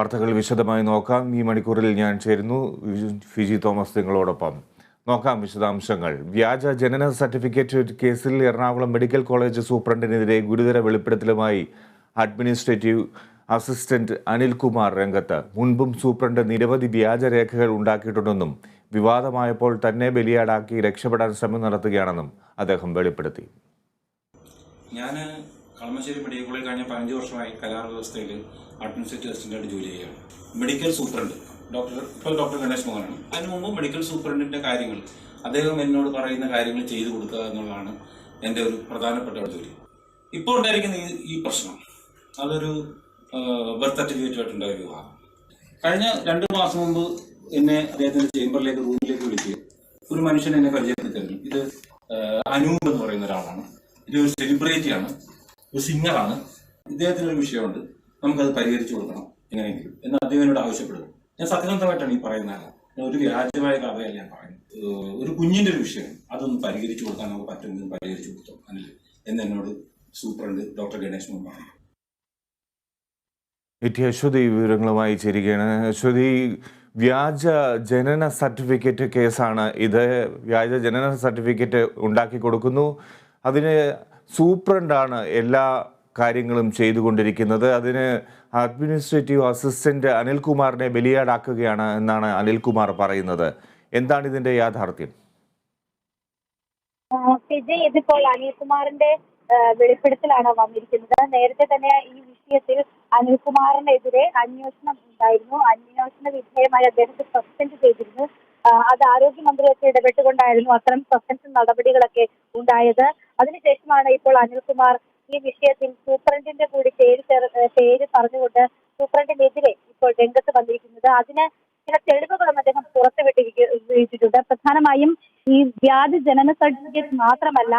വാർത്തകൾ വിശദമായി നോക്കാം. ഈ മണിക്കൂറിൽ ഞാൻ ചേരുന്നു. ഫിജി തോമസ് നിങ്ങളോടൊപ്പം. നോക്കാം വിശദാംശങ്ങൾ. വ്യാജ ജനന സർട്ടിഫിക്കറ്റ് കേസിൽ എറണാകുളം മെഡിക്കൽ കോളേജ് സൂപ്രണ്ടിനെതിരെ ഗുരുതര വെളിപ്പെടുത്തലുമായി അഡ്മിനിസ്ട്രേറ്റീവ് അസിസ്റ്റന്റ് അനിൽകുമാർ രംഗത്ത്. മുൻപും സൂപ്രണ്ട് നിരവധി വ്യാജരേഖകൾ ഉണ്ടാക്കിയിട്ടുണ്ടെന്നും വിവാദമായപ്പോൾ തന്നെ ബലിയാടാക്കി രക്ഷപ്പെടാൻ ശ്രമം നടത്തുകയാണെന്നും അദ്ദേഹം വെളിപ്പെടുത്തി. ഞാൻ കളമശ്ശേരി മെഡിക്കൽ കോളേജ് കഴിഞ്ഞ പതിനഞ്ച് വർഷമായി കരാർ വ്യവസ്ഥയിൽ അഡ്മിനിസ്ട്രേറ്റീവ് അസിസ്റ്റന്റായിട്ട് ജോലി ചെയ്യുകയാണ്. മെഡിക്കൽ സൂപ്രണ്ട് ഡോക്ടർ ഇപ്പോൾ ഡോക്ടർ ഗണേഷ് മോഹനാണ്. അതിനു മുമ്പ് മെഡിക്കൽ സൂപ്രണ്ടിന്റെ കാര്യങ്ങൾ അദ്ദേഹം എന്നോട് പറയുന്ന കാര്യങ്ങൾ ചെയ്തു കൊടുക്കുക എന്നുള്ളതാണ് എന്റെ ഒരു പ്രധാനപ്പെട്ട ജോലി. ഇപ്പോൾ ഉണ്ടായിരിക്കുന്ന ഈ പ്രശ്നം അതൊരു ബർത്ത് സർട്ടിഫിക്കറ്റുമായിട്ടുണ്ടായ വിവാഹം. കഴിഞ്ഞ രണ്ട് മാസം മുമ്പ് എന്നെ അദ്ദേഹത്തിന്റെ ചേംബറിലേക്ക് റൂമിലേക്ക് വിളിച്ച് ഒരു മനുഷ്യൻ എന്നെ പരിചയപ്പെടുത്തി ഇത് അനൂപ് എന്ന് പറയുന്ന ഒരാളാണ്. ഇത് ഒരു സെലിബ്രിറ്റിയാണ്. ഒരു സിംഗറാണ് ഇദ്ദേഹത്തിന് ഒരു വിഷയമുണ്ട്. നമുക്കത് പരിഹരിച്ചു കൊടുക്കണം എങ്ങനെയെങ്കിലും. എന്ന് അദ്ദേഹം എന്നോട് ആവശ്യപ്പെടുന്നു. ഞാൻ സത്യസന്ധമായിട്ടാണ് ഈ പറയുന്നത് ഞാൻ ഒരു വ്യാജമായ കഥയല്ല ഞാൻ പറയുന്നത്. ഒരു കുഞ്ഞിന്റെ ഒരു വിഷയം. അതൊന്ന് പരിഹരിച്ചു കൊടുക്കാൻ നമുക്ക് പറ്റുമെന്ന് പരിഹരിച്ചു കൊടുത്തു. അനിൽ എന്ന് എന്നോട് സൂപ്രണ്ട് ഡോക്ടർ ഗണേഷ് പറഞ്ഞു. ഇറ്റി അശ്വതി വിവരങ്ങളുമായി ചേരുകയാണ്. അശ്വതി വ്യാജ ജനന സർട്ടിഫിക്കറ്റ് കേസാണ് ഇത്. വ്യാജ ജനന സർട്ടിഫിക്കറ്റ് ഉണ്ടാക്കി കൊടുക്കുന്നു. അതിന് സൂപ്രണ്ടാണ് എല്ലാ കാര്യങ്ങളും ചെയ്തുകൊണ്ടിരിക്കുന്നത്. അതിന് അഡ്മിനിസ്ട്രേറ്റീവ് അസിസ്റ്റന്റ് അനിൽകുമാറിനെ ബലിയാടാക്കുകയാണ് എന്നാണ് അനിൽകുമാർ പറയുന്നത്. എന്താണ് ഇതിന്റെ യാഥാർത്ഥ്യം? ഇതിപ്പോൾ അനിൽകുമാറിന്റെ വെളിപ്പെടുത്തലാണ് വന്നിരിക്കുന്നത്. നേരത്തെ തന്നെ ഈ വിഷയത്തിൽ അനിൽകുമാറിനെതിരെ അന്വേഷണം ഉണ്ടായിരുന്നു. അന്വേഷണ വിധേയമായി അദ്ദേഹത്തെ സസ്പെൻഡ് ചെയ്തിരുന്നു. അത് ആരോഗ്യമന്ത്രിയൊക്കെ ഇടപെട്ടുകൊണ്ടായിരുന്നു അത്തരം സസ്പെൻഷൻ നടപടികളൊക്കെ ഉണ്ടായത്. അതിനുശേഷമാണ് ഇപ്പോൾ അനിൽകുമാർ ഈ വിഷയത്തിൽ സൂപ്രണ്ടിന്റെ കൂടി പേര് പേര് പറഞ്ഞുകൊണ്ട് സൂപ്രണ്ടിനെതിരെ ഇപ്പോൾ രംഗത്ത് വന്നിരിക്കുന്നത്. അതിന് ചില തെളിവുകളും അദ്ദേഹം പുറത്തുവിട്ടിരിക്കുന്നുണ്ട് പ്രധാനമായും ഈ വ്യാജ ജനന സർട്ടിഫിക്കറ്റ് മാത്രമല്ല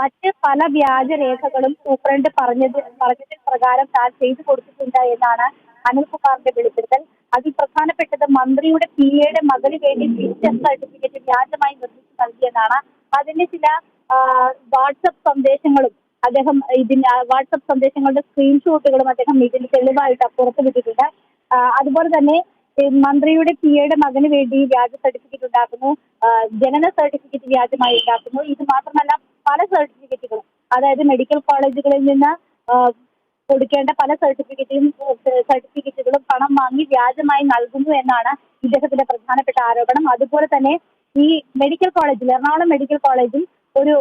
മറ്റ് പല വ്യാജ രേഖകളും സൂപ്രണ്ട് പറഞ്ഞത് പറഞ്ഞതിൽ പ്രകാരം താൻ ചെയ്തു കൊടുത്തിട്ടുണ്ട് എന്നാണ് അനിൽകുമാറിന്റെ വെളിപ്പെടുത്തൽ. അതിൽ പ്രധാനപ്പെട്ടത് മന്ത്രിയുടെ പി എയുടെ മകന് വേണ്ടി ഫിറ്റ്നസ് സർട്ടിഫിക്കറ്റ് വ്യാജമായി നിർമ്മിച്ചു നൽകിയെന്നാണ് അതിന്റെ ചില വാട്സപ്പ് സന്ദേശങ്ങളും അദ്ദേഹം ഇതിന് വാട്സപ്പ് സന്ദേശങ്ങളുടെ സ്ക്രീൻഷോട്ടുകളും അദ്ദേഹം ഇതിന് തെളിവായിട്ട് അപ്പുറത്ത് വിട്ടിട്ടുണ്ട്. അതുപോലെ തന്നെ മന്ത്രിയുടെ പി എയുടെ മകന് വേണ്ടി വ്യാജ സർട്ടിഫിക്കറ്റ് ഉണ്ടാക്കുന്നു. ജനന സർട്ടിഫിക്കറ്റ് വ്യാജമായി ഉണ്ടാക്കുന്നു. ഇത് മാത്രമല്ല പല സർട്ടിഫിക്കറ്റുകളും അതായത് മെഡിക്കൽ കോളേജുകളിൽ നിന്ന് കൊടുക്കേണ്ട പല സർട്ടിഫിക്കറ്റും സർട്ടിഫിക്കറ്റുകളും പണം വാങ്ങി വ്യാജമായി നൽകുന്നു എന്നാണ് ഇദ്ദേഹത്തിന്റെ പ്രധാനപ്പെട്ട ആരോപണം. അതുപോലെ തന്നെ ഈ മെഡിക്കൽ കോളേജിൽ എറണാകുളം മെഡിക്കൽ കോളേജിൽ ഒരു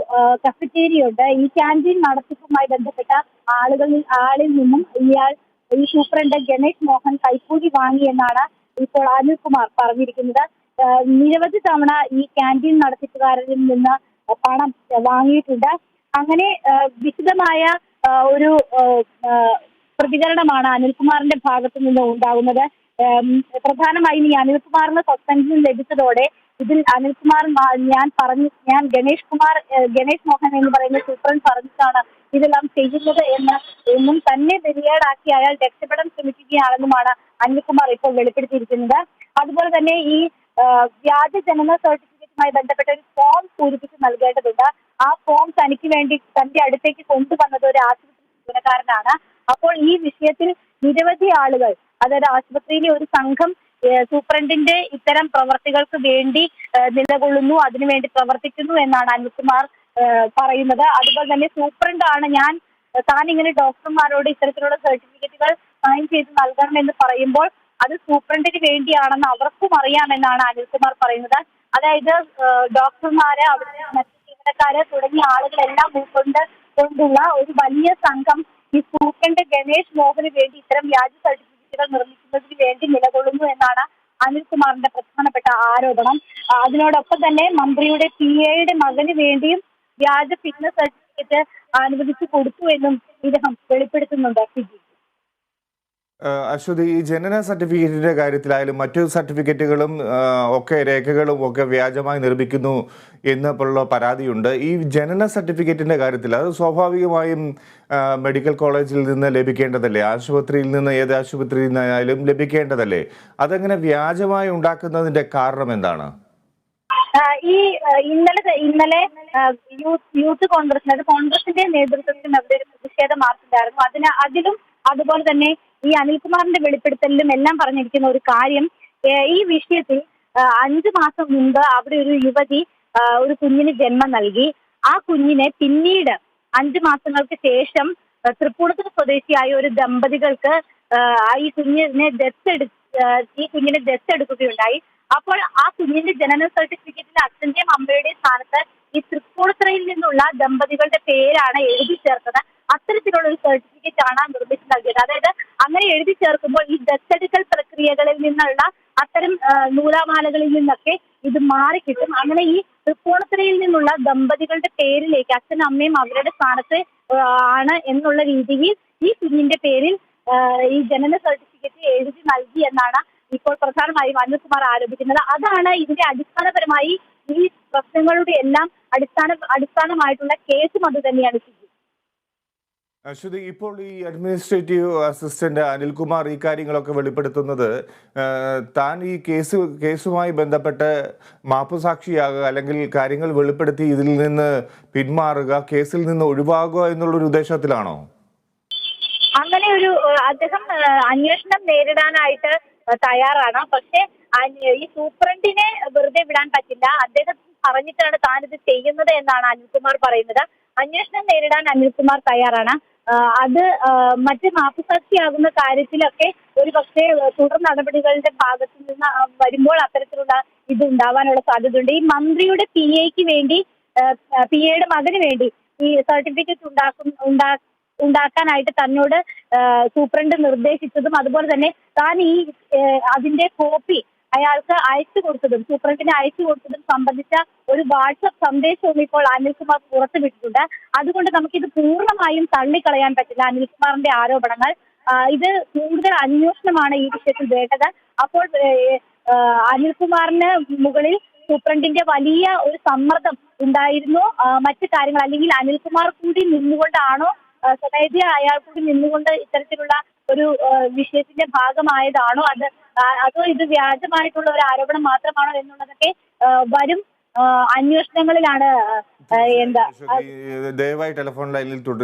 കഫറ്റേരിയ ഉണ്ട്. ഈ ക്യാന്റീൻ നടത്തിപ്പുമായി ബന്ധപ്പെട്ട ആളുകളിൽ ആളിൽ നിന്നും ഇയാൾ ഈ സൂപ്രണ്ട് ഗണേഷ് മോഹൻ കൈക്കൂലി വാങ്ങി എന്നാണ് ഇപ്പോൾ അനിൽകുമാർ പറഞ്ഞിരിക്കുന്നത്. നിരവധി തവണ ഈ ക്യാന്റീൻ നടത്തിപ്പുകാരിൽ നിന്ന് പണം വാങ്ങിയിട്ടുണ്ട്. അങ്ങനെ വിശദമായ ഒരു പ്രതികരണമാണ് അനിൽകുമാറിന്റെ ഭാഗത്തു നിന്ന് ഉണ്ടാകുന്നത്. പ്രധാനമായും ഈ അനിൽകുമാറിന് സസ്പെൻഷൻ ലഭിച്ചതോടെ ഇതിൽ അനിൽകുമാർ ഞാൻ പറഞ്ഞു ഞാൻ ഗണേഷ് കുമാർ ഗണേഷ് മോഹൻ എന്ന് പറയുന്ന സൂപ്രണ്ട് പറഞ്ഞിട്ടാണ് ഇതെല്ലാം ചെയ്യുന്നത് എന്ന് എന്നും തന്നെ ബലിയാടാക്കി അയാൾ രക്ഷപ്പെടാൻ ശ്രമിക്കുകയാണെന്നുമാണ് അനിൽകുമാർ ഇപ്പോൾ വെളിപ്പെടുത്തിയിരിക്കുന്നത്. അതുപോലെ തന്നെ ഈ വ്യാജ ജനന സർട്ടിഫിക്കറ്റുമായി ബന്ധപ്പെട്ട ഒരു ഫോം പൂരിപ്പിച്ച് നൽകേണ്ടതുണ്ട്. ആ ഫോം തനിക്ക് വേണ്ടി തന്റെ അടുത്തേക്ക് കൊണ്ടുവന്നത് ഒരു ആശുപത്രി ജീവനക്കാരനാണ്. അപ്പോൾ ഈ വിഷയത്തിൽ നിരവധി ആളുകൾ അതായത് ആശുപത്രിയിലെ ഒരു സംഘം സൂപ്രണ്ടിന്റെ ഇത്തരം പ്രവർത്തികൾക്ക് വേണ്ടി നിലകൊള്ളുന്നു അതിനുവേണ്ടി പ്രവർത്തിക്കുന്നു എന്നാണ് അനിൽകുമാർ പറയുന്നത്. അതുപോലെ തന്നെ സൂപ്രണ്ടാണ് ഞാൻ താൻ ഇങ്ങനെ ഡോക്ടർമാരോട് ഇത്തരത്തിലുള്ള സർട്ടിഫിക്കറ്റുകൾ സൈൻ ചെയ്ത് നൽകണമെന്ന് പറയുമ്പോൾ അത് സൂപ്രണ്ടിന് വേണ്ടിയാണെന്ന് അവർക്കും അറിയാമെന്നാണ് അനിൽകുമാർ പറയുന്നത്. അതായത് ഡോക്ടർമാര് അവിടെ മറ്റ് ജീവനക്കാര് തുടങ്ങിയ ആളുകളെല്ലാം ഉൾക്കൊണ്ട് കൊണ്ടുള്ള ഒരു വലിയ സംഘം ഈ സൂപ്രണ്ട് ഗണേഷ് മോഹന് വേണ്ടി ഇത്തരം വ്യാജ സർട്ടിഫിക്കറ്റുകൾ നിർമ്മിക്കുന്നതിന് വേണ്ടി നിലകൊള്ളുന്നു എന്നാണ് അനിൽകുമാറിന്റെ പ്രധാനപ്പെട്ട ആരോപണം. അതിനോടൊപ്പം തന്നെ മന്ത്രിയുടെ പി എയുടെ മകന് വേണ്ടിയും വ്യാജ ഫിറ്റ്നസ് സർട്ടിഫിക്കറ്റ് അനുവദിച്ചു കൊടുത്തു എന്നും ഇദ്ദേഹം വെളിപ്പെടുത്തുന്നുണ്ട്. അശ്വതി ഈ ജനന സർട്ടിഫിക്കറ്റിന്റെ കാര്യത്തിലായാലും മറ്റു സർട്ടിഫിക്കറ്റുകളും ഒക്കെ രേഖകളും ഒക്കെ വ്യാജമായി നിർമ്മിക്കുന്നു എന്നുള്ള പരാതിയുണ്ട്. ഈ ജനന സർട്ടിഫിക്കറ്റിന്റെ കാര്യത്തിൽ അത് സ്വാഭാവികമായും മെഡിക്കൽ കോളേജിൽ നിന്ന് ലഭിക്കേണ്ടതല്ലേ? ആശുപത്രിയിൽ നിന്ന് ഏത് ആശുപത്രിയിൽ നിന്നായാലും ലഭിക്കേണ്ടതല്ലേ? അതെങ്ങനെ വ്യാജമായി ഉണ്ടാക്കുന്നതിന്റെ കാരണം എന്താണ്? ഈ ഇന്നലെ ഇന്നലെ യൂത്ത് കോൺഗ്രസിന് അത് കോൺഗ്രസിന്റെ നേതൃത്വത്തിൽ അവിടെ ഒരു പ്രതിഷേധ മാർച്ച് ഉണ്ടായിരുന്നു അതിന് അതിലും അതുപോലെ തന്നെ ഈ അനിൽകുമാറിന്റെ വെളിപ്പെടുത്തലിലും എല്ലാം പറഞ്ഞിരിക്കുന്ന ഒരു കാര്യം ഈ വിഷയത്തിൽ അഞ്ചു മാസം മുമ്പ് അവിടെ ഒരു യുവതി ഒരു കുഞ്ഞിന് ജന്മം നൽകി. ആ കുഞ്ഞിനെ പിന്നീട് അഞ്ചു മാസങ്ങൾക്ക് ശേഷം തൃപ്പൂണത്തിന് സ്വദേശിയായ ഒരു ദമ്പതികൾക്ക് ഈ കുഞ്ഞിനെ ദത്തെടു ഈ കുഞ്ഞിനെ ദത്തെടുക്കുകയുണ്ടായി അപ്പോൾ ആ കുഞ്ഞിന്റെ ജനന സർട്ടിഫിക്കറ്റിൽ അച്ഛന്റെയും അമ്മയുടെയും സ്ഥാനത്ത് ഈ തൃപ്പൂണിത്തുറയിൽ നിന്നുള്ള ദമ്പതികളുടെ പേരാണ് എഴുതി ചേർത്തത്. അത്തരത്തിലുള്ള ഒരു സർട്ടിഫിക്കറ്റ് ആണ് നിർമ്മിച്ച് നൽകിയത്. അതായത് അങ്ങനെ എഴുതി ചേർക്കുമ്പോൾ ഈ ദത്തെടുക്കൽ പ്രക്രിയകളിൽ നിന്നുള്ള അത്തരം നൂലാമാലകളിൽ നിന്നൊക്കെ ഇത് മാറിക്കിട്ടും അങ്ങനെ ഈ തൃപ്പൂണിത്തുറയിൽ നിന്നുള്ള ദമ്പതികളുടെ പേരിലേക്ക് അച്ഛനും അമ്മയും അവരുടെ സ്ഥാനത്ത് ആണ് എന്നുള്ള രീതിയിൽ ഈ കുഞ്ഞിന്റെ പേരിൽ ഈ ജനന സർട്ടിഫിക്കറ്റ് എഴുതി നൽകി എന്നാണ് ഇപ്പോൾ പ്രധാനമായും അനിൽകുമാർ ആരോപിക്കുന്നത്. അതാണ് ഇതിന്റെ അടിസ്ഥാനപരമായി ഈ പ്രശ്നങ്ങളുടെ എല്ലാം അടിസ്ഥാന അടിസ്ഥാനമായിട്ടുള്ള കേസും അത് തന്നെയാണ് അശ്വതി ഇപ്പോൾ ഈ അഡ്മിനിസ്ട്രേറ്റീവ് അസിസ്റ്റന്റ് അനിൽകുമാർ ഈ കാര്യങ്ങളൊക്കെ വെളിപ്പെടുത്തുന്നത് താൻ ഈ കേസ് കേസുമായി ബന്ധപ്പെട്ട് മാപ്പുസാക്ഷിയാകുക അല്ലെങ്കിൽ കാര്യങ്ങൾ വെളിപ്പെടുത്തി ഇതിൽ നിന്ന് പിന്മാറുക കേസിൽ നിന്ന് ഒഴിവാകുക എന്നുള്ളൊരു ഉദ്ദേശത്തിലാണോ? അങ്ങനെ ഒരു അദ്ദേഹം അന്വേഷണം നേരിടാനായിട്ട് തയ്യാറാണ്. പക്ഷെ ഈ സൂപ്രണ്ടിനെ വെറുതെ വിടാൻ പറ്റില്ല. അദ്ദേഹം പറഞ്ഞിട്ടാണ് താനിത് ചെയ്യുന്നത് എന്നാണ് അനിൽകുമാർ പറയുന്നത്. അന്വേഷണം നേരിടാൻ അനിൽകുമാർ തയ്യാറാണ്. അത് മറ്റ് മാപ്പുസാക്ഷിയാകുന്ന കാര്യത്തിലൊക്കെ ഒരു പക്ഷേ തുടർ നടപടികളുടെ ഭാഗത്തു നിന്ന് വരുമ്പോൾ അത്തരത്തിലുള്ള ഇത് ഉണ്ടാവാനുള്ള സാധ്യതയുണ്ട്. ഈ മന്ത്രിയുടെ പി എക്ക് വേണ്ടി പി എയുടെ മകന് വേണ്ടി ഈ സർട്ടിഫിക്കറ്റ് ഉണ്ടാക്കും ഉണ്ടാ ഉണ്ടാക്കാനായിട്ട് തന്നോട് സൂപ്രണ്ട് നിർദ്ദേശിച്ചതും അതുപോലെ തന്നെ താൻ ഈ അതിന്റെ കോപ്പി അയാൾക്ക് അയച്ചു കൊടുത്തതും സൂപ്രണ്ടിന് അയച്ചു കൊടുത്തതും സംബന്ധിച്ച ഒരു വാട്സപ്പ് സന്ദേശവും ഇപ്പോൾ അനിൽകുമാർ പുറത്തുവിട്ടിട്ടുണ്ട്. അതുകൊണ്ട് നമുക്കിത് പൂർണമായും തള്ളിക്കളയാൻ പറ്റില്ല അനിൽകുമാറിന്റെ ആരോപണങ്ങൾ. ഇത് കൂടുതൽ അന്വേഷണമാണ് ഈ വിഷയത്തിൽ വേണ്ടത്. അപ്പോൾ അനിൽകുമാറിന് മുകളിൽ സൂപ്രണ്ടിന്റെ വലിയ ഒരു സമ്മർദ്ദം ഉണ്ടായിരുന്നു. മറ്റു കാര്യങ്ങൾ അല്ലെങ്കിൽ അനിൽകുമാർ കൂടി നിന്നുകൊണ്ടാണോ സ്വമേധയാ അയാൾ കൂടി നിന്നുകൊണ്ട് ഇത്തരത്തിലുള്ള ഒരു വിഷയത്തിന്റെ ഭാഗമായതാണോ അത് അതോ ഇത് വ്യാജമായിട്ടുള്ള ഒരു ആരോപണം മാത്രമാണോ എന്നുള്ളതൊക്കെ വരും അന്വേഷണങ്ങളിലാണ് എന്താ ദയവായി ടെലിഫോൺ ലൈനിൽ